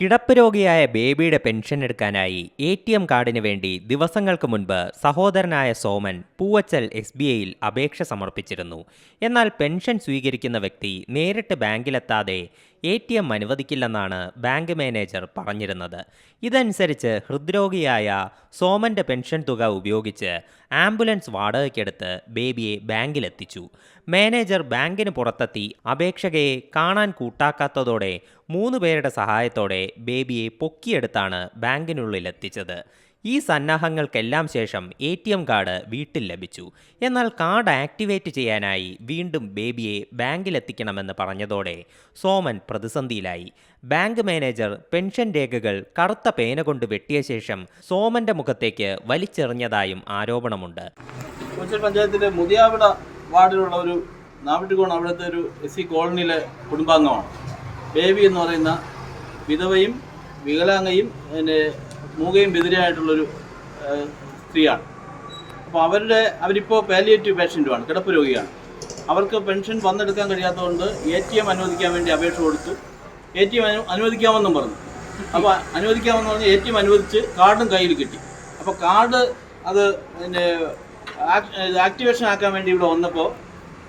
കിടപ്പ് രോഗിയായ ബേബിയുടെ പെൻഷൻ എടുക്കാനായി എ ടി എം കാർഡിന് വേണ്ടി ദിവസങ്ങൾക്ക് മുൻപ് സഹോദരനായ സോമൻ പൂവച്ചൽ എസ് ബി ഐയിൽ അപേക്ഷ സമർപ്പിച്ചിരുന്നു. എന്നാൽ പെൻഷൻ സ്വീകരിക്കുന്ന വ്യക്തി നേരിട്ട് ബാങ്കിലെത്താതെ എ ടി എം അനുവദിക്കില്ലെന്നാണ് ബാങ്ക് മാനേജർ പറഞ്ഞിരുന്നത്. ഇതനുസരിച്ച് ഹൃദ്രോഗിയായ സോമന്റെ പെൻഷൻ തുക ഉപയോഗിച്ച് ആംബുലൻസ് വാടകയ്ക്കെടുത്ത് ബേബിയെ ബാങ്കിലെത്തിച്ചു. മാനേജർ ബാങ്കിന് പുറത്തെത്തി അപേക്ഷകയെ കാണാൻ കൂട്ടാക്കാത്തതോടെ മൂന്ന് പേരുടെ സഹായത്തോടെ ബേബിയെ പൊക്കിയെടുത്താണ് ബാങ്കിനുള്ളിൽ എത്തിച്ചത് ഈ സന്നാഹങ്ങൾക്കെല്ലാം ശേഷം എ ടി എം കാർഡ് വീട്ടിൽ ലഭിച്ചു. എന്നാൽ കാർഡ് ആക്ടിവേറ്റ് ചെയ്യാനായി വീണ്ടും ബേബിയെ ബാങ്കിലെത്തിക്കണമെന്ന് പറഞ്ഞതോടെ സോമൻ പ്രതിസന്ധിയിലായി. ബാങ്ക് മാനേജർ പെൻഷൻ രേഖകൾ കറുത്ത പേന കൊണ്ട് വെട്ടിയ ശേഷം സോമന്റെ മുഖത്തേക്ക് വലിച്ചെറിഞ്ഞതായും ആരോപണമുണ്ട്. പഞ്ചായത്തിലെ മുതിയാവിള വാർഡിലുള്ള ഒരു നാവിട്ടുകോൺ അവിടുത്തെ ഒരു എസ് സി കോളനിയിലെ കുടുംബാംഗമാണ്. ബേബി എന്ന് പറയുന്ന വിധവയും വികലാംഗയും മൂകയും ബെതിരായിട്ടുള്ളൊരു ഏഹ്, സ്ത്രീയാണ്. അപ്പോൾ അവരുടെ അവരിപ്പോൾ പാലിയേറ്റീവ് പേഷ്യന്റുമാണ് കിടപ്പ് രോഗിയാണ്. അവർക്ക് പെൻഷൻ വന്നെടുക്കാൻ കഴിയാത്തതുകൊണ്ട് എ ടി എം അനുവദിക്കാൻ വേണ്ടി അപേക്ഷ കൊടുത്തു. എ ടി എം അനു അനുവദിക്കാമെന്നും പറഞ്ഞു. അപ്പോൾ അനുവദിക്കാമെന്ന് പറഞ്ഞ് എ ടി എം അനുവദിച്ച് കാർഡും കയ്യിൽ കിട്ടി. അപ്പോൾ കാർഡ് അത് പിന്നെ ആക്ടിവേഷൻ ആക്കാൻ വേണ്ടി ഇവിടെ വന്നപ്പോൾ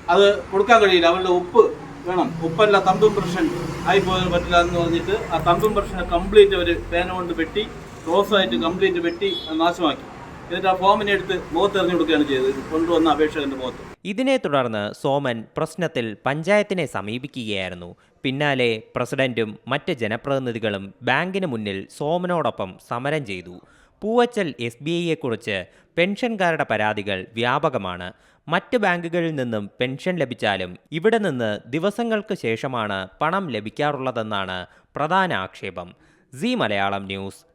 അത് കൊടുക്കാൻ കഴിയില്ല. അവരുടെ ഉപ്പ് വേണം. ഉപ്പല്ല തമ്പ് ഇംപ്രഷൻ ആയിപ്പോയതിന് പറ്റില്ല എന്ന് പറഞ്ഞിട്ട് ആ തമ്പ് ഇംപ്രഷനെ കംപ്ലീറ്റ് അവർ പേന കൊണ്ട് വെട്ടി ക്രോസ് ആയിട്ട് കംപ്ലീറ്റ് വെട്ടി നാശമാക്കി. എന്നിട്ട് ആ ഫോമിനെ എടുത്ത് മുഖത്ത് എറിഞ്ഞു കൊടുക്കുകയാണ് ചെയ്തത്. കൊണ്ടുവന്ന അപേക്ഷകന്റെ മുഖത്ത്. ഇതിനെ തുടർന്ന് സോമൻ പ്രശ്നത്തിൽ പഞ്ചായത്തിനെ സമീപിക്കുകയായിരുന്നു. പിന്നാലെ പ്രസിഡന്റും മറ്റ് ജനപ്രതിനിധികളും ബാങ്കിന് മുന്നിൽ സോമനോടൊപ്പം സമരം ചെയ്തു. പൂവച്ചൽ എസ് ബി ഐയെക്കുറിച്ച് പെൻഷൻകാരുടെ പരാതികൾ വ്യാപകമാണ്. മറ്റ് ബാങ്കുകളിൽ നിന്നും പെൻഷൻ ലഭിച്ചാലും ഇവിടെ നിന്ന് ദിവസങ്ങൾക്ക് ശേഷമാണ് പണം ലഭിക്കാറുള്ളതെന്നാണ് പ്രധാന ആക്ഷേപം. C Malayalam news